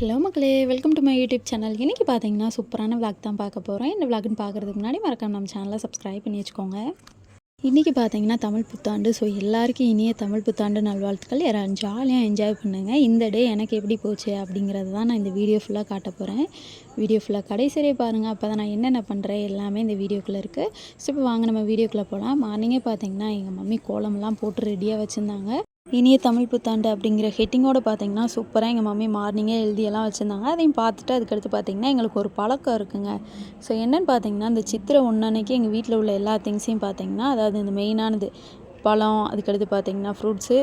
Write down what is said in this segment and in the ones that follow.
Hello மக்களே welcome to my YouTube channel இன்றைக்கி பார்த்தீங்கன்னா சூப்பரான விளாக் தான் பார்க்க போகிறோம் இந்த விளாக்னு பார்க்குறதுக்கு முன்னாடி மறக்காம நம்ம சேனலை சப்ஸ்கிரைப் பண்ணி வச்சுக்கோங்க. இன்றைக்கி பார்த்தீங்கன்னா தமிழ் புத்தாண்டு. ஸோ எல்லாருக்கும் இனிய தமிழ் புத்தாண்டு நல்வாழ்த்துக்கள். யாரும் ஜாலியாக என்ஜாய் பண்ணுங்கள் இந்த டே எனக்கு எப்படி போச்சு அப்படிங்கிறது தான் நான் இந்த வீடியோ ஃபுல்லாக காட்ட போகிறேன் வீடியோ ஃபுல்லாக கடைசியே பாருங்கள் அப்போ தான் நான் என்னென்ன பண்ணுறேன் எல்லாமே இந்த வீடியோக்குள்ளே இருக்குது ஸோ இப்போ வாங்க நம்ம வீடியோக்குள்ளே போகலாம் மார்னிங்கே பார்த்தீங்கன்னா எங்கள் மம்மி கோலம்லாம் போட்டு ரெடியாக வச்சுருந்தாங்க. இனிய தமிழ் புத்தாண்டு அப்படிங்கிற ஹெட்டிங்கோட பார்த்தீங்கன்னா சூப்பராக எங்கள் மம்மி மார்னிங்கே எழுதியெல்லாம் வச்சுருந்தாங்க. அதையும் பார்த்துட்டு அதுக்கடுத்து பார்த்தீங்கன்னா எங்களுக்கு ஒரு பழக்கம் இருக்குங்க. ஸோ என்னென்னு பார்த்தீங்கன்னா இந்த சித்திரை ஒன்றன்னைக்கு எங்கள் வீட்டில் உள்ள எல்லா திங்ஸையும் பார்த்தீங்கன்னா அதாவது இந்த மெயினானது பழம் அதுக்கடுத்து பார்த்தீங்கன்னா ஃப்ரூட்ஸு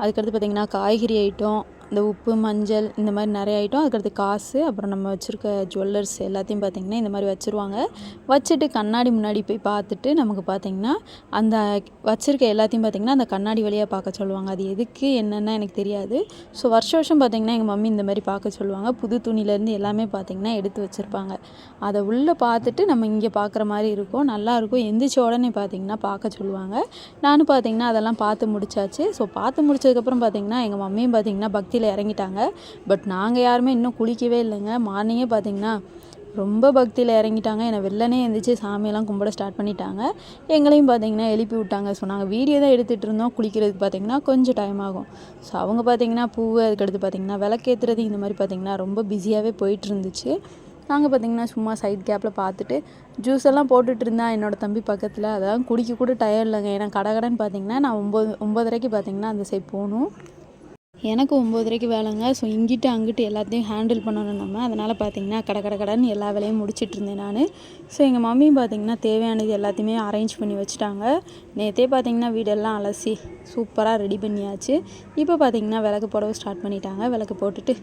அதுக்கடுத்து பார்த்தீங்கன்னா காய்கறி ஐட்டம் இந்த உப்பு மஞ்சள் இந்த மாதிரி நிறைய ஐட்டம். அதுக்கடுத்து காசு அப்புறம் நம்ம வச்சுருக்க ஜுவல்லர்ஸ் எல்லாத்தையும் பார்த்திங்கன்னா இந்த மாதிரி வச்சுருவாங்க. வச்சுட்டு கண்ணாடி முன்னாடி போய் பார்த்துட்டு நமக்கு பார்த்திங்கன்னா அந்த வச்சுருக்க எல்லாத்தையும் பார்த்திங்கன்னா அந்த கண்ணாடி வழியாக பார்க்க சொல்லுவாங்க. அது எதுக்கு என்னென்னா எனக்கு தெரியாது. ஸோ வருஷம் வருஷம் பார்த்திங்கன்னா எங்கள் மம்மி இந்த மாதிரி பார்க்க சொல்லுவாங்க. புது துணியிலேருந்து எல்லாமே பார்த்திங்கன்னா எடுத்து வச்சுருப்பாங்க. அதை உள்ளே பார்த்துட்டு நம்ம இங்கே பார்க்குற மாதிரி இருக்கும். நல்லாயிருக்கும் எந்திரிச்ச உடனே பார்த்திங்கன்னா பார்க்க சொல்லுவாங்க. நானும் பார்த்திங்கன்னா அதெல்லாம் பார்த்து முடிச்சாச்சு. ஸோ பார்த்து முடிச்சதுக்கப்புறம் பார்த்திங்கன்னா எங்கள் மம்மியும் பார்த்திங்கன்னா கீழே இறங்கிட்டாங்க. பட் நாங்கள் யாருமே இன்னும் குளிக்கவே இல்லைங்க. மார்னிங்கே பார்த்திங்கன்னா ரொம்ப பக்தியில் இறங்கிட்டாங்க. என்னை வெள்ளனே எழுந்திரிச்சு சாமியெல்லாம் கும்பிட ஸ்டார்ட் பண்ணிட்டாங்க. எங்களையும் பார்த்தீங்கன்னா எழுப்பி விட்டாங்க. ஸோ நாங்கள் வீடியோ தான் எடுத்துகிட்டு இருந்தோம். குளிக்கிறதுக்கு பார்த்தீங்கன்னா கொஞ்சம் டைம் ஆகும். ஸோ அவங்க பார்த்தீங்கன்னா பூவை அதுக்கடுத்து பார்த்தீங்கன்னா விளக்கேற்றுறது இந்த மாதிரி பார்த்தீங்கன்னா ரொம்ப பிஸியாகவே போயிட்டு இருந்துச்சு. நாங்கள் பார்த்தீங்கன்னா சும்மா சைட் கேப்பில் பார்த்துட்டு ஜூஸ் எல்லாம் போட்டுட்டு இருந்தேன். என்னோட தம்பி பக்கத்தில். அதான் குடிக்க கூட டயர் இல்லைங்க. ஏன்னா கடகடன்னு பார்த்தீங்கன்னா நான் ஒம்பது ஒம்பதரைக்கு பார்த்தீங்கன்னா அந்த சைட் போகணும். எனக்கு ஒம்போதரைக்கு வேலைங்க. ஸோ இங்கிட்டு அங்கிட்டு எல்லாத்தையும் ஹேண்டில் பண்ணணும் நம்ம. அதனால் பார்த்தீங்கன்னா கட கட கடன்னு எல்லா வேலையும் முடிச்சுட்டு இருந்தேன் நான். ஸோ எங்கள் மம்மியும் பார்த்தீங்கன்னா தேவையானது எல்லாத்தையுமே அரேஞ்ச் பண்ணி வச்சுட்டாங்க. நேற்றே பார்த்தீங்கன்னா வீடெல்லாம் அலசி சூப்பராக ரெடி பண்ணியாச்சு. இப்போ பார்த்தீங்கன்னா விளக்கு போடவும் ஸ்டார்ட் பண்ணிட்டாங்க. விளக்கு போட்டுட்டு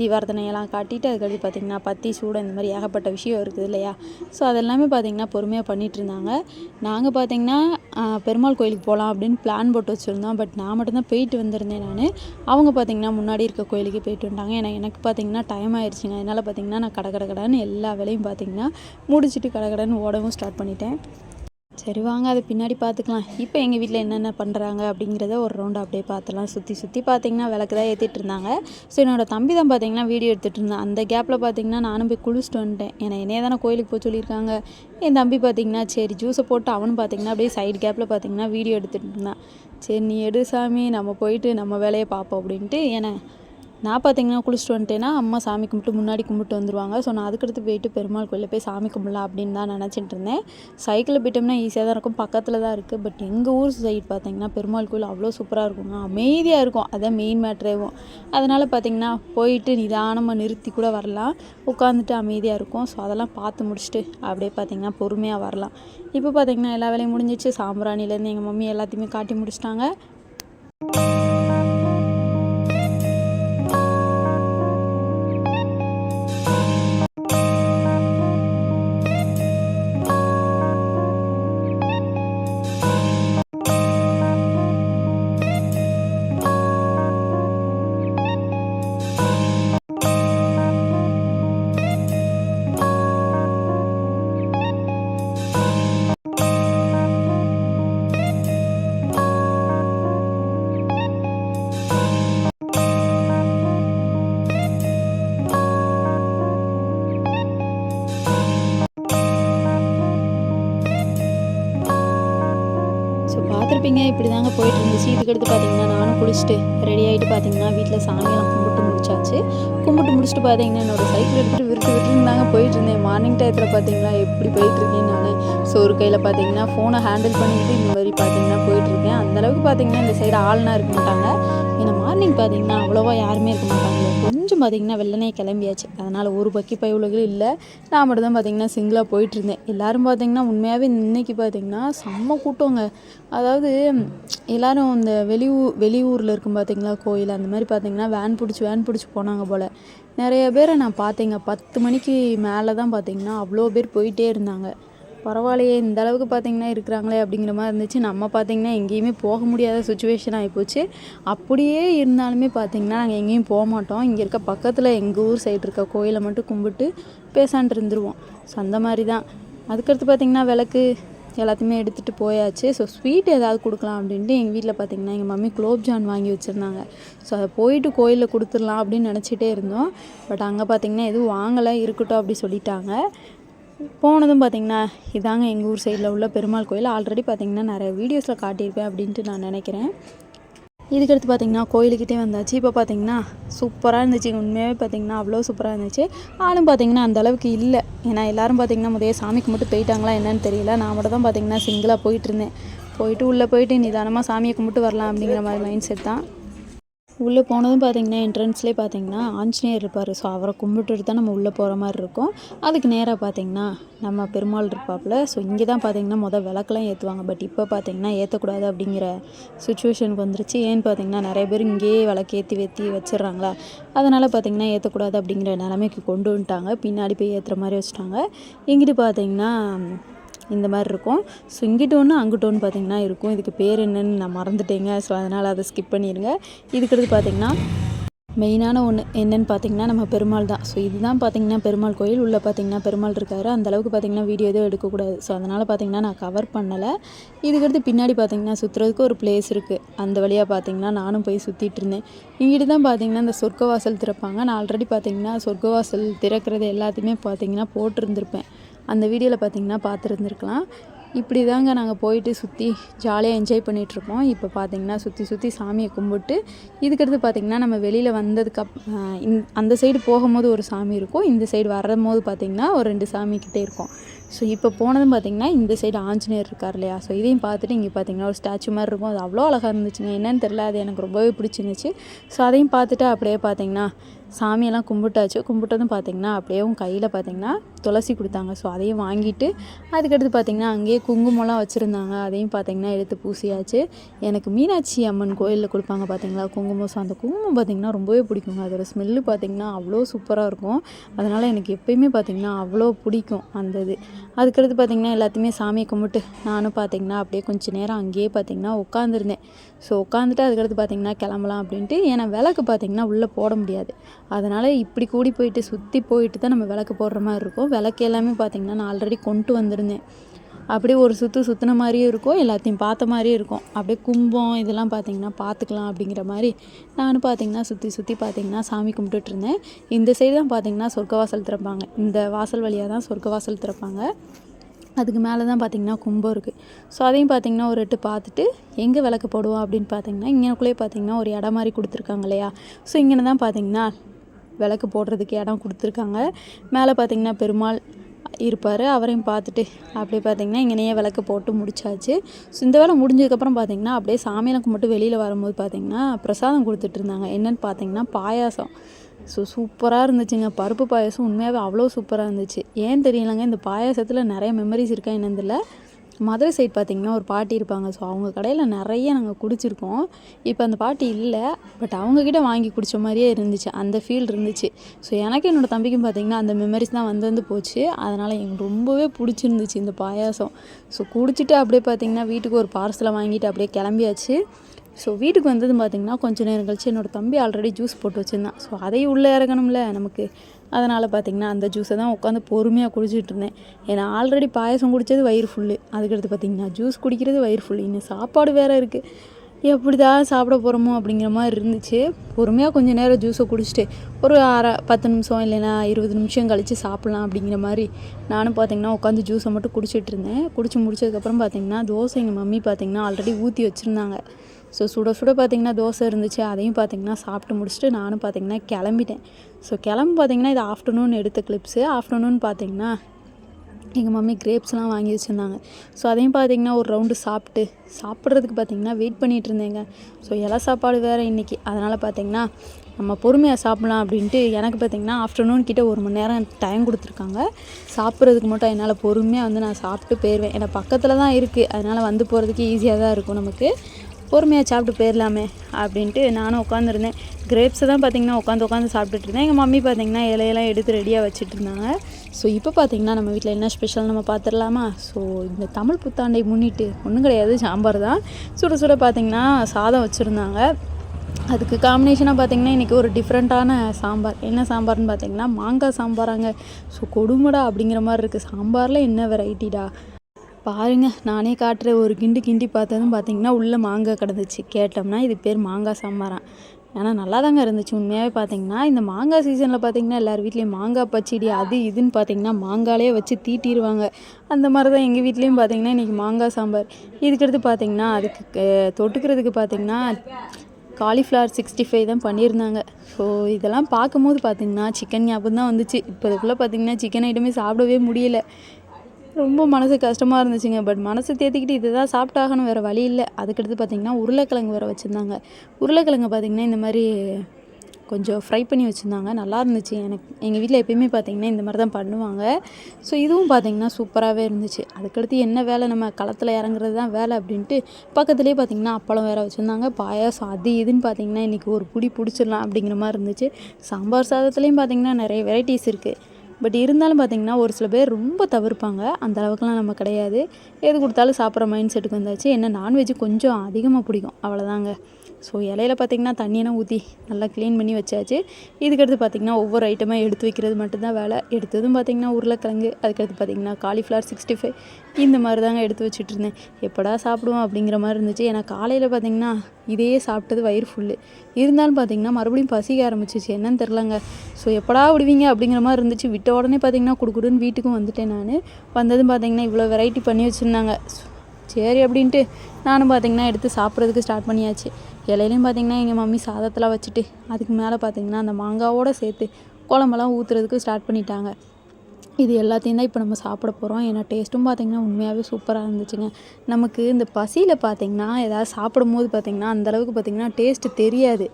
தீபார்த்தனையெல்லாம் காட்டிட்டு அதுக்கடுத்து பார்த்திங்கன்னா பத்தி சூடம் இந்த மாதிரி ஏகப்பட்ட விஷயம் இருக்குது இல்லையா? ஸோ அதெல்லாமே பார்த்திங்கன்னா பொறுமையாக பண்ணிகிட்டு இருந்தாங்க. நாங்கள் பார்த்திங்கன்னா பெருமாள் கோயிலுக்கு போகலாம் அப்படின்னு பிளான் போட்டு வச்சுருந்தோம். பட் நான் மட்டும்தான் போயிட்டு வந்திருந்தேன் நான். அவங்க பார்த்திங்கன்னா முன்னாடி இருக்க கோயிலுக்கு போயிட்டு வந்தாங்க ஏன்னா எனக்கு பார்த்திங்கன்னா டைம் ஆயிடுச்சுங்க அதனால் பார்த்திங்கன்னா நான் கட கட கடன்னு எல்லா வேலையும் பார்த்திங்கன்னா முடிச்சுட்டு கட கடைன்னு ஓடவும் ஸ்டார்ட் பண்ணிட்டேன். சரி வாங்க அதை பின்னாடி பார்த்துக்கலாம் இப்போ எங்கள் வீட்டில் என்னென்ன பண்ணுறாங்க அப்படிங்கிறத ஒரு ரவுண்டு அப்படியே பார்த்துலாம் சுற்றி சுற்றி பார்த்தீங்கன்னா விளக்கு தான் ஏற்றிட்டு இருந்தாங்க. ஸோ என்னோட தம்பி தான் பார்த்தீங்கன்னா வீடியோ எடுத்துகிட்டு இருந்தான். அந்த கேப்பில் பார்த்தீங்கன்னா நானும் போய் குளிச்சுட்டு வந்துட்டேன். ஏன்னா என்னைய தானே கோயிலுக்கு போக சொல்லியிருக்காங்க. என் தம்பி பார்த்தீங்கன்னா சரி ஜூஸை போட்டு அவனும் பார்த்தீங்கன்னா அப்படியே சைடு கேப்பில் பார்த்தீங்கன்னா வீடியோ எடுத்துகிட்டு இருந்தான். சரி நீ எடு சாமி நம்ம போயிட்டு நம்ம வேலையை பார்ப்போம் அப்படின்ட்டு ஏன்னா நான் பார்த்தீங்கன்னா குளிச்சுட்டு வந்துட்டேன்னா அம்மா சாமி கும்பிட்டு முன்னாடி கும்பிட்டு வந்துருவாங்க. ஸோ நான் அதுக்கடுத்து போயிட்டு பெருமாள் கோயிலில் போய் சாமி கும்பிடலாம் அப்படின்னு தான் நினச்சிட்டு இருந்தேன். சைக்கிளில் போயிட்டோம்னா ஈஸியாக தான் இருக்கும். பக்கத்தில் தான் இருக்குது பட் எங்கள் ஊர் சைடு பார்த்தீங்கன்னா பெருமாள் கோயில் அவ்வளோ சூப்பராக இருக்குங்க. அமைதியாக இருக்கும். அதான் மெயின் மேட்ரேவும் அதனால் பார்த்தீங்கன்னா போயிட்டு நிதானமாக நிறுத்தி கூட வரலாம். உட்காந்துட்டு அமைதியாக இருக்கும். ஸோ அதெல்லாம் பார்த்து முடிச்சுட்டு அப்படியே பார்த்தீங்கன்னா பொறுமையாக வரலாம். இப்போ பார்த்தீங்கன்னா எல்லா வேலையும் முடிஞ்சிச்சு. சாம்பிராணிலேருந்து எங்கள் மம்மி எல்லாத்தையுமே காட்டி முடிச்சிட்டாங்க. எடுத்து பார்த்திங்கன்னா பார்த்தீங்கன்னா நானும் குளிச்சுட்டு ரெடி ஆகிட்டு பார்த்தீங்கன்னா வீட்டில் சாமியெல்லாம் கும்பிட்டு முடிச்சாச்சு. கும்பிட்டு முடிச்சுட்டு பார்த்தீங்கன்னா என்னோடய சைக்கிள் எடுத்துகிட்டு விருட்டு விருட்டுன்னு தாங்க போயிட்டு இருந்தேன். மார்னிங் டயத்தில் பார்த்தீங்கன்னா எப்படி போயிட்டு இருக்கேன் நான். ஸோ ஒரு கையில் பார்த்தீங்கன்னா ஃபோனை ஹேண்டில் பண்ணிட்டு இந்த மாதிரி பார்த்தீங்கன்னா போயிட்டு இருக்கேன். அந்தளவுக்கு பார்த்தீங்கன்னா இந்த சைடு ஆள்னா இருக்க மாட்டாங்க. ஏன்னா மார்னிங் பார்த்தீங்கன்னா அவ்வளோவா யாருமே இருக்க மாட்டாங்க. பார்த்திங்கன்னா வெள்ளனே கிளம்பியாச்சு. அதனால் ஒரு பக்கி பயவுலகளும் இல்லை. நான் மட்டும் தான் பார்த்திங்கன்னா சிங்கிளாக போயிட்டுருந்தேன் எல்லோரும் எல்லாரும் உண்மையாகவே இன்னைக்கு பார்த்தீங்கன்னா செம்ம கூட்டங்க. அதாவது எல்லோரும் இந்த வெளியூர் வெளியூரில் இருக்கும் பார்த்திங்களா கோயில் அந்த மாதிரி பார்த்திங்கன்னா வேன் பிடிச்சி வேன் பிடிச்சி போனாங்க போல். நிறைய பேரை நான் பார்த்தேங்க. பத்து மணிக்கு மேலே தான் பார்த்திங்கன்னா அவ்வளோ பேர் போயிட்டே இருந்தாங்க. பரவாயில்லையே இந்த அளவுக்கு பார்த்தீங்கன்னா இருக்கிறாங்களே அப்படிங்கிற மாதிரி இருந்துச்சு. நம்ம பார்த்தீங்கன்னா எங்கேயுமே போக முடியாத சுச்சுவேஷன் ஆகிப்போச்சு அப்படியே இருந்தாலுமே பார்த்தீங்கன்னா நாங்கள் எங்கேயும் போக மாட்டோம். இங்கே இருக்க பக்கத்தில் எங்கள் ஊர் சைடு இருக்க கோயிலை மட்டும் கும்பிட்டு பேசான்ட்டு இருந்துருவோம். ஸோ அந்த மாதிரி தான் அதுக்கடுத்து பார்த்தீங்கன்னா விளக்கு எல்லாத்தையுமே எடுத்துகிட்டு போயாச்சு. ஸோ ஸ்வீட் ஏதாவது கொடுக்கலாம் அப்படின்ட்டு எங்கள் வீட்டில் பார்த்தீங்கன்னா எங்கள் மம்மி குலோப்ஜான் வாங்கி வச்சுருந்தாங்க. ஸோ அதை போயிட்டு கோயிலில் கொடுத்துடலாம் அப்படின்னு நினச்சிட்டே இருந்தோம். பட் அங்கே பார்த்தீங்கன்னா எதுவும் வாங்கலை இருக்கட்டும் அப்படி சொல்லிட்டாங்க. போனதும் பார்த்தீங்கன்னா இதாங்க எங்கள் ஊர் சைடில் உள்ள பெருமாள் கோயில். ஆல்ரெடி பார்த்திங்கன்னா நிறைய வீடியோஸில் காட்டியிருப்பேன் அப்படின்ட்டு நான் நினைக்கிறேன். இதுக்கடுத்து பார்த்திங்கன்னா கோயிலுக்கிட்டே வந்தாச்சு. இப்போ பார்த்திங்கன்னா சூப்பராக இருந்துச்சு. உண்மையாகவே பார்த்தீங்கன்னா அவ்வளோ சூப்பராக இருந்துச்சு. ஆளும் பார்த்திங்கன்னா அந்தளவுக்கு இல்லை. ஏன்னா எல்லோரும் பார்த்தீங்கன்னா முதைய சாமிக்கு மட்டும் போயிட்டாங்களா என்னன்னு தெரியல. நான் மட்டும் தான் பார்த்தீங்கன்னா சிங்கிளாக போயிட்டு இருந்தேன். போயிட்டு உள்ளே போயிட்டு நிதானமாக சாமியை கும்பிட்டு வரலாம் அப்படிங்கிற மாதிரி மைண்ட் செட் தான். உள்ளே போனதும் பார்த்தீங்கன்னா என்ட்ரன்ஸ்லேயே பார்த்தீங்கன்னா ஆஞ்சநேயர் இருப்பார். ஸோ அவரை கும்பிட்டுட்டு தான் நம்ம உள்ளே போகிற மாதிரி இருக்கும். அதுக்கு நேராக பார்த்தீங்கன்னா நம்ம பெருமாள் இருப்பாப்புல. ஸோ இங்கே தான் பார்த்தீங்கன்னா மொதல் விளக்கெல்லாம் ஏற்றுவாங்க. பட் இப்போ பார்த்தீங்கன்னா ஏற்றக்கூடாது அப்படிங்கிற சுச்சுவேஷனுக்கு வந்துருச்சு. ஏன்னு பார்த்தீங்கன்னா நிறைய பேர் இங்கேயே விளக்கு ஏற்றி வெற்றி வச்சிடுறாங்களா? அதனால் பார்த்தீங்கன்னா ஏற்றக்கூடாது அப்படிங்கிற நிலமைக்கு கொண்டு வந்துட்டாங்க. பின்னாடி போய் ஏற்றுற மாதிரி வச்சுட்டாங்க. இங்கிட்டு பார்த்தீங்கன்னா இந்த மாதிரி இருக்கும். ஸோ இங்கிட்ட ஒன்று அங்கிட்ட ஒன்று பார்த்தீங்கன்னா இருக்கும். இதுக்கு பேர் என்னன்னு நான் மறந்துட்டேங்க. ஸோ அதனால் அதை ஸ்கிப் பண்ணிடுங்க இதுக்கடுத்து பார்த்தீங்கன்னா மெயினான ஒன்று என்னென்னு பார்த்தீங்கன்னா நம்ம பெருமாள் தான். ஸோ இதுதான் பார்த்தீங்கன்னா பெருமாள் கோயில். உள்ளே பார்த்தீங்கன்னா பெருமாள் இருக்காரு. அந்தளவுக்கு பார்த்தீங்கன்னா வீடியோ எதுவும் எடுக்கக்கூடாது. ஸோ அதனால் பார்த்தீங்கன்னா நான் கவர் பண்ணலை. இதுக்கடுத்து பின்னாடி பார்த்தீங்கன்னா சுற்றுறதுக்கு ஒரு பிளேஸ் இருக்குது அந்த வழியாக பார்த்தீங்கன்னா நானும் போய் சுற்றிட்டு இருந்தேன். இங்கிட்டு தான் பார்த்தீங்கன்னா இந்த சொர்க்கவாசல் திறப்பாங்க. நான் ஆல்ரெடி பார்த்தீங்கன்னா சொர்க்கவாசல் திறக்கிறது எல்லாத்தையுமே பார்த்தீங்கன்னா போட்டிருந்திருப்பேன். அந்த வீடியோவில் பார்த்தீங்கன்னா பார்த்துருந்துருக்கலாம் இப்படி தாங்க நாங்கள் போயிட்டு சுற்றி ஜாலியாக என்ஜாய் பண்ணிகிட்ருப்போம் இப்போ பார்த்தீங்கன்னா சுற்றி சுற்றி சாமியை கும்பிட்டு இதுக்கடுத்து பார்த்திங்கன்னா நம்ம வெளியில் வந்ததுக்கு அப் இந் அந்த சைடு போகும்போது ஒரு சாமி இருக்கும். இந்த சைடு வரும்போது பார்த்தீங்கன்னா ஒரு ரெண்டு சாமி கிட்டே இருக்கும். ஸோ இப்போ போனதும் பார்த்திங்கன்னா இந்த சைடு ஆஞ்சநேயர் இருக்கார் இல்லையா? ஸோ இதையும் பார்த்துட்டு இங்கே பார்த்தீங்கன்னா ஒரு ஸ்டாச்சு மாதிரி இருக்கும். அது அவ்வளோ அழகாக இருந்துச்சுங்க. என்னன்னு தெரில அது எனக்கு ரொம்பவே பிடிச்சிருந்துச்சு. ஸோ அதையும் பார்த்துட்டு அப்படியே பார்த்திங்கன்னா சாமியெல்லாம் கும்பிட்டாச்சு. கும்பிட்டதும் பார்த்தீங்கன்னா அப்படியேவும் கையில் பார்த்தீங்கன்னா துளசி கொடுத்தாங்க. ஸோ அதையும் வாங்கிட்டு அதுக்கடுத்து பார்த்தீங்கன்னா அங்கேயே குங்குமம்லாம் வச்சுருந்தாங்க. அதையும் பார்த்தீங்கன்னா எடுத்து பூசியாச்சு. எனக்கு மீனாட்சி அம்மன் கோயிலில் கொடுப்பாங்க பார்த்தீங்களா குங்குமம். ஸோ அந்த குங்குமம் பார்த்திங்கன்னா ரொம்பவே பிடிக்குங்க. அதோடய ஸ்மெல்லு பார்த்தீங்கன்னா அவ்வளோ சூப்பராக இருக்கும். அதனால் எனக்கு எப்பயுமே பார்த்தீங்கன்னா அவ்வளோ பிடிக்கும் அந்த இது. அதுக்கடுத்து பார்த்தீங்கன்னா எல்லாத்தையுமே சாமியை கும்பிட்டு நானும் பார்த்தீங்கன்னா அப்படியே கொஞ்சம் நேரம் அங்கேயே பார்த்தீங்கன்னா உட்காந்துருந்தேன் ஸோ உட்காந்துட்டு அதுக்கடுத்து பார்த்தீங்கன்னா கிளம்பலாம் அப்படின்ட்டு ஏன்னா விளக்கு பார்த்தீங்கன்னா உள்ளே போட முடியாது. அதனால் இப்படி கூடி போயிட்டு சுற்றி போயிட்டு தான் நம்ம விளக்கு போடுற மாதிரி இருக்கும். விளக்கு எல்லாமே பார்த்திங்கன்னா நான் ஆல்ரெடி கொண்டு வந்திருந்தேன். அப்படியே ஒரு சுற்று சுற்றின மாதிரியும் இருக்கும். எல்லாத்தையும் பார்த்த மாதிரியும் இருக்கும். அப்படியே கும்பம் இதெல்லாம் பார்த்திங்கன்னா பார்த்துக்கலாம் அப்படிங்கிற மாதிரி நானும் பார்த்திங்கன்னா சுற்றி சுற்றி பார்த்திங்கன்னா சாமி கும்பிட்டுட்டு இருந்தேன். இந்த சைடு தான் பார்த்திங்கன்னா சொர்க்கவாசல் திறப்பாங்க. இந்த வாசல் வழியாக தான் சொர்க்க வாசல் திறப்பாங்க. அதுக்கு மேலே தான் பார்த்திங்கன்னா கும்பம் இருக்குது ஸோ அதையும் பார்த்திங்கன்னா ஒரு எட்டு பார்த்துட்டு எங்கே விளக்கு போடுவோம் அப்படின்னு பார்த்திங்கன்னா இங்கனக்குள்ளேயே பார்த்திங்கன்னா ஒரு இடம் மாதிரி கொடுத்துருக்காங்க இல்லையா? ஸோ இங்கே தான் பார்த்திங்கன்னா விளக்கு போடுறதுக்கு இடம் கொடுத்துருக்காங்க. மேலே பார்த்திங்கன்னா பெருமாள் இருப்பார். அவரையும் பார்த்துட்டு அப்படியே பார்த்திங்கன்னா இங்கேயே விளக்கு போட்டு முடிச்சாச்சு. ஸோ இந்த வேலை முடிஞ்சதுக்கப்புறம் பார்த்திங்கன்னா அப்படியே சாமியெல்லாம் கும்பிட்டு வெளியில் வரும்போது பார்த்திங்கன்னா பிரசாதம் கொடுத்துட்டு இருந்தாங்க. என்னென்னு பார்த்திங்கன்னா பாயாசம். ஸோ சூப்பராக இருந்துச்சுங்க. பருப்பு பாயாசம் உண்மையாகவே அவ்வளோ சூப்பராக இருந்துச்சு. ஏன் தெரியலங்க இந்த பாயாசத்தில் நிறைய மெமரிஸ் இருக்கா என்னதில்லை மதுரை சைட் பார்த்திங்கன்னா ஒரு பாட்டி இருப்பாங்க. ஸோ அவங்க கடையில் நிறைய நாங்கள் குடிச்சிருக்கோம். இப்போ அந்த பாட்டி இல்லை. பட் அவங்கக்கிட்ட வாங்கி குடித்த மாதிரியே இருந்துச்சு. அந்த ஃபீல் இருந்துச்சு. ஸோ எனக்கு என்னோடய தம்பிக்கும் பார்த்திங்கன்னா அந்த மெமரிஸ் தான் வந்து வந்து போச்சு. அதனால் எங்களுக்கு ரொம்பவே பிடிச்சிருந்துச்சு இந்த பாயாசம். ஸோ குடிச்சிட்டு அப்படியே பார்த்திங்கன்னா வீட்டுக்கு ஒரு பார்சலை வாங்கிட்டு அப்படியே கிளம்பியாச்சு. ஸோ வீட்டுக்கு வந்ததும் பார்த்திங்கன்னா கொஞ்சம் நேரம் கழிச்சு என்னோடய தம்பி ஆல்ரெடி ஜூஸ் போட்டு வச்சுருந்தான். ஸோ அதையும் உள்ளே இறங்கணும்ல நமக்கு. அதனால் பார்த்திங்கன்னா அந்த ஜூஸை தான் உட்காந்து பொறுமையாக குடிச்சிட்டு இருந்தேன். ஏன்னா ஆல்ரெடி பாயசம் குடித்தது வயிறு ஃபுல்லு அதுக்கடுத்து பார்த்திங்கன்னா ஜூஸ் குடிக்கிறது வயிறு ஃபுல்லு இன்னும் சாப்பாடு வேறு இருக்குது எப்படி தான் சாப்பிட போகிறோமோ அப்படிங்கிற மாதிரி இருந்துச்சு. பொறுமையாக கொஞ்சம் நேரம் ஜூஸை குடிச்சிட்டு ஒரு அரை பத்து நிமிஷம் இல்லைன்னா இருபது நிமிஷம் கழித்து சாப்பிட்லாம் அப்படிங்கிற மாதிரி நானும் பார்த்திங்கன்னா உட்காந்து ஜூஸை மட்டும் குடிச்சிட்டு இருந்தேன். குடிச்சு முடிச்சதுக்கப்புறம் பார்த்திங்கன்னா தோசை எங்கள் மம்மி பார்த்திங்கன்னா ஆல்ரெடி ஊற்றி வச்சுருந்தாங்க. ஸோ சுட சுட பார்த்திங்கன்னா தோசை இருந்துச்சு அதையும் பார்த்திங்கன்னா சாப்பிட்டு முடிச்சுட்டு நானும் பார்த்திங்கன்னா கிளம்பிட்டேன். ஸோ கிளம்பு பார்த்திங்கன்னா இது ஆஃப்டர்நூன் எடுத்த கிளிப்ஸு ஆஃப்டர்நூன் பார்த்திங்கன்னா எங்கள் மம்மி கிரேப்ஸ்லாம் வாங்கி வச்சுருந்தாங்க. ஸோ அதையும் பார்த்திங்கன்னா ஒரு ரவுண்டு சாப்பிட்டு சாப்பிட்றதுக்கு பார்த்திங்கன்னா வெயிட் பண்ணிகிட்டு இருந்தேங்க. ஸோ இலை சாப்பாடு வேறு இன்றைக்கி அதனால் பார்த்திங்கன்னா நம்ம பொறுமையாக சாப்பிட்லாம் அப்படின்ட்டு எனக்கு பார்த்திங்கன்னா ஆஃப்டர்நூன் கிட்டே ஒரு மணி நேரம் டைம் கொடுத்துருக்காங்க. சாப்பிட்றதுக்கு மட்டும் என்னால் பொறுமையாக வந்து நான் சாப்பிட்டு போயிடுவேன் ஏன்னா பக்கத்தில் தான் இருக்குது அதனால் வந்து போகிறதுக்கு ஈஸியாக தான் இருக்கும் நமக்கு. பொறுமையாக சாப்பிட்டு போயிடலாமே அப்படின்ட்டு நானும் உட்காந்துருந்தேன். கிரேப்ஸை தான் பார்த்திங்கன்னா உட்காந்து உட்காந்து சாப்பிட்டுட்டு இருந்தேன். எங்கள் மம்மி பார்த்திங்கன்னா இலையெல்லாம் எடுத்து ரெடியாக வச்சுட்டு இருந்தாங்க ஸோ இப்போ பார்த்திங்கன்னா நம்ம வீட்டில் என்ன ஸ்பெஷல் நம்ம பார்த்துடலாமா? ஸோ இந்த தமிழ் புத்தாண்டை முன்னிட்டு ஒன்றும் கிடையாது சாம்பார் தான். சுட சுட பார்த்திங்கன்னா சாதம் வச்சுருந்தாங்க. அதுக்கு காம்பினேஷனாக பார்த்திங்கன்னா இன்றைக்கி ஒரு டிஃப்ரெண்ட்டான சாம்பார். என்ன சாம்பார்னு பார்த்திங்கன்னா மாங்காய் சாம்பாராங்க. ஸோ கொடுமடா அப்படிங்கிற மாதிரி இருக்குது சாம்பாரில் என்ன வெரைட்டிடா பாருங்க நானே காட்டுற ஒரு கிண்டு கிண்டி பார்த்ததும் பார்த்தீங்கன்னா உள்ளே மாங்காய் கிடந்துச்சு. கேட்டோம்னா இது பேர் மாங்காய் சாம்பாரான் ஏன்னா நல்லா தாங்க இருந்துச்சு. உண்மையாகவே பார்த்தீங்கன்னா இந்த மாங்காய் சீசனில் பார்த்தீங்கன்னா எல்லார் வீட்லேயும் மாங்காய் பச்சடி அது இதுன்னு பார்த்தீங்கன்னா மாங்காலே வச்சு தீட்டிடுவாங்க அந்த மாதிரி தான் எங்கள் வீட்லேயும் பார்த்தீங்கன்னா இன்றைக்கி மாங்காய் சாம்பார். இதுக்கடுத்து பார்த்தீங்கன்னா அதுக்கு தொட்டுக்கிறதுக்கு பார்த்தீங்கன்னா காலிஃப்ளவர் சிக்ஸ்டி ஃபைவ் தான் பண்ணியிருந்தாங்க. ஸோ இதெல்லாம் பார்க்கும்போது பார்த்தீங்கன்னா சிக்கன் ஞாபகம் தான் வந்துச்சு. இப்போதுக்குள்ளே பார்த்தீங்கன்னா சிக்கன் ஐட்டமே சாப்பிடவே முடியல. ரொம்ப மனசு கஷ்டமாக இருந்துச்சுங்க. பட் மனசு தேத்திக்கிட்டு இதுதான் சாப்பிட்டாகணும் வேறு வழி இல்லை. அதுக்கடுத்து பார்த்திங்கன்னா உருளைக்கிழங்கு வேறு வச்சுருந்தாங்க. உருளைக்கிழங்கு பார்த்திங்கன்னா இந்த மாதிரி கொஞ்சம் ஃப்ரை பண்ணி வச்சுருந்தாங்க. நல்லா இருந்துச்சு. எனக்கு எங்கள் வீட்டில் எப்பயுமே பார்த்திங்கன்னா இந்த மாதிரி தான் பண்ணுவாங்க. ஸோ இதுவும் பார்த்திங்கன்னா சூப்பராகவே இருந்துச்சு. அதுக்கடுத்து என்ன வேலை? நம்ம களத்தில் இறங்குறது தான் வேலை அப்படின்ட்டு பக்கத்துலேயே பார்த்திங்கன்னா அப்பளம் வேறு வச்சுருந்தாங்க. பாயாசம் அது இதுன்னு பார்த்திங்கன்னா இன்றைக்கி ஒரு புடி பிடிச்சிடலாம் அப்படிங்கிற மாதிரி இருந்துச்சு. சாம்பார் சாதத்துலேயும் பார்த்திங்கன்னா நிறைய வெரைட்டிஸ் இருக்குது பட் இருந்தாலும் பார்த்தீங்கன்னா ஒரு சில பேர் ரொம்ப தவிர்ப்பாங்க. அந்த அளவுக்குலாம் நம்ம கிடையாது. எது கொடுத்தாலும் சாப்பிட்ற மைண்ட் செட்டுக்கு வந்தாச்சு. என்ன நான்வெஜ் கொஞ்சம் அதிகமாக பிடிக்கும். அவ்வளோதாங்க ஸோ இலையில பார்த்தீங்கன்னா தண்ணியெல்லாம் ஊற்றி நல்லா க்ளீன் பண்ணி வச்சாச்சு. இதுக்கடுத்து பார்த்திங்கன்னா ஒவ்வொரு ஐட்டமாக எடுத்து வைக்கிறது மட்டும்தான் வேலை. எடுத்ததும் பார்த்திங்கன்னா உருளைக்கிழங்கு அதுக்கடுத்து பார்த்திங்கன்னா காலிஃப்ளவர் சிக்ஸ்டி ஃபைவ் இந்த மாதிரி தாங்க எடுத்து வச்சுட்டு இருந்தேன். எப்படா சாப்பிடுவோம் அப்படிங்கிற மாதிரி இருந்துச்சு. ஏன்னா காலையில் பார்த்திங்கன்னா இதையே சாப்பிட்டது வயிறு ஃபுல்லு இருந்தாலும் பார்த்திங்கன்னா மறுபடியும் பசிக்க ஆரம்பிச்சிச்சு. என்னன்னு தெரிலங்க ஸோ எப்படா விடுவீங்க அப்படிங்கிற மாதிரி இருந்துச்சு. விட்ட உடனே பார்த்திங்கன்னா கொடுக்குடுன்னு வீட்டுக்கும் வந்துட்டேன் நான். வந்ததும் பார்த்திங்கன்னா இவ்வளோ வெரைட்டி பண்ணி வச்சுருந்தாங்க. சரி அப்படின்ட்டு நானும் பார்த்திங்கன்னா எடுத்து சாப்பிட்றதுக்கு ஸ்டார்ட் பண்ணியாச்சு. இலையிலையும் பார்த்திங்கன்னா எங்கள் மம்மி சாதத்தெல்லாம் வச்சுட்டு அதுக்கு மேலே பார்த்திங்கன்னா அந்த மாங்காவோடு சேர்த்து குழம்பெல்லாம் ஊற்றுறதுக்கு ஸ்டார்ட் பண்ணிட்டாங்க. இது எல்லாத்தையும் தான் இப்போ நம்ம சாப்பிட போகிறோம் ஏன்னா டேஸ்ட்டும் பார்த்திங்கன்னா உண்மையாகவே சூப்பராக இருந்துச்சுங்க. நமக்கு இந்த பசியில் பார்த்திங்கன்னா ஏதாவது சாப்பிடும்போது பார்த்திங்கன்னா அந்தளவுக்கு பார்த்திங்கன்னா டேஸ்ட்டு தெரியாது.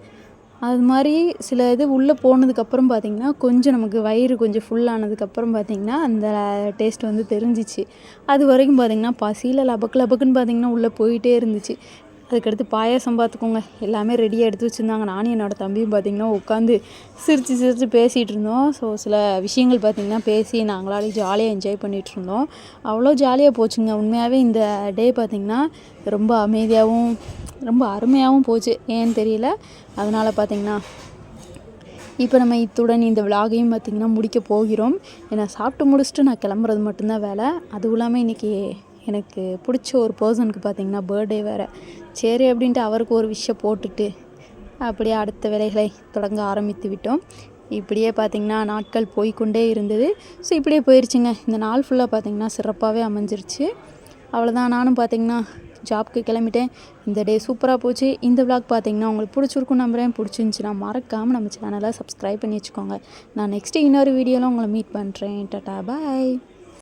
அது மாதிரி சில இது உள்ளே போனதுக்கப்புறம் பார்த்திங்கன்னா கொஞ்சம் நமக்கு வயிறு கொஞ்சம் ஃபுல்லானதுக்கப்புறம் பார்த்திங்கன்னா அந்த டேஸ்ட் வந்து தெரிஞ்சிச்சு. அது வரைக்கும் பார்த்திங்கன்னா பசியில் லபக்கு லபக்குன்னு பார்த்திங்கன்னா உள்ளே போயிட்டே இருந்துச்சு. அதுக்கடுத்து பாயாசம் பார்த்துக்கோங்க. எல்லாமே ரெடியாக எடுத்து வச்சுருந்தாங்க. நானும் என்னோடய தம்பியும் பார்த்திங்கன்னா உட்காந்து சிரித்து சிரித்து பேசிகிட்டு இருந்தோம். ஸோ சில விஷயங்கள் பார்த்திங்கன்னா பேசி நாங்களாலே ஜாலியாக என்ஜாய் பண்ணிகிட்டு இருந்தோம். அவ்வளோ ஜாலியாக போச்சுங்க. உண்மையாகவே இந்த டே பார்த்திங்கன்னா ரொம்ப அமைதியாகவும் ரொம்ப அருமையாகவும் போச்சு. ஏன்னு தெரியல. அதனால் பார்த்திங்கன்னா இப்போ நம்ம இத்துடன் இந்த விலாகையும் பார்த்திங்கன்னா முடிக்க போகிறோம். ஏன்னா சாப்பிட்டு முடிச்சுட்டு நான் கிளம்புறது மட்டும்தான் வேலை. அதுவும் இல்லாமல் இன்றைக்கி எனக்கு பிடிச்ச ஒரு பர்சனுக்கு பார்த்திங்கன்னா பர்த்டே வேறு. சரி அப்படின்ட்டு அவருக்கு ஒரு விஷயம் போட்டுட்டு அப்படியே அடுத்த வேலைகளை தொடங்க ஆரம்பித்து விட்டோம். இப்படியே பார்த்திங்கன்னா நாட்கள் போய்க்கொண்டே இருந்தது. ஸோ இப்படியே போயிருச்சுங்க. இந்த நாள் ஃபுல்லாக பார்த்திங்கன்னா சிறப்பாகவே அமைஞ்சிருச்சு. அவ்வளோதான் நானும் பார்த்திங்கன்னா ஜாப்க்கு கிளம்பிட்டேன். இந்த டே சூப்பராக போச்சு. இந்த விளாக் பார்த்தீங்கன்னா உங்களுக்கு பிடிச்சிருக்கும் நம்புறேன். பிடிச்சிருந்துச்சுன்னா மறக்காமல் நம்ம சேனலை சப்ஸ்கிரைப் பண்ணி வச்சுக்கோங்க. நான் நெக்ஸ்ட்டு இன்னொரு வீடியோவில் உங்களை மீட் பண்ணுறேன் டாட்டா பாய்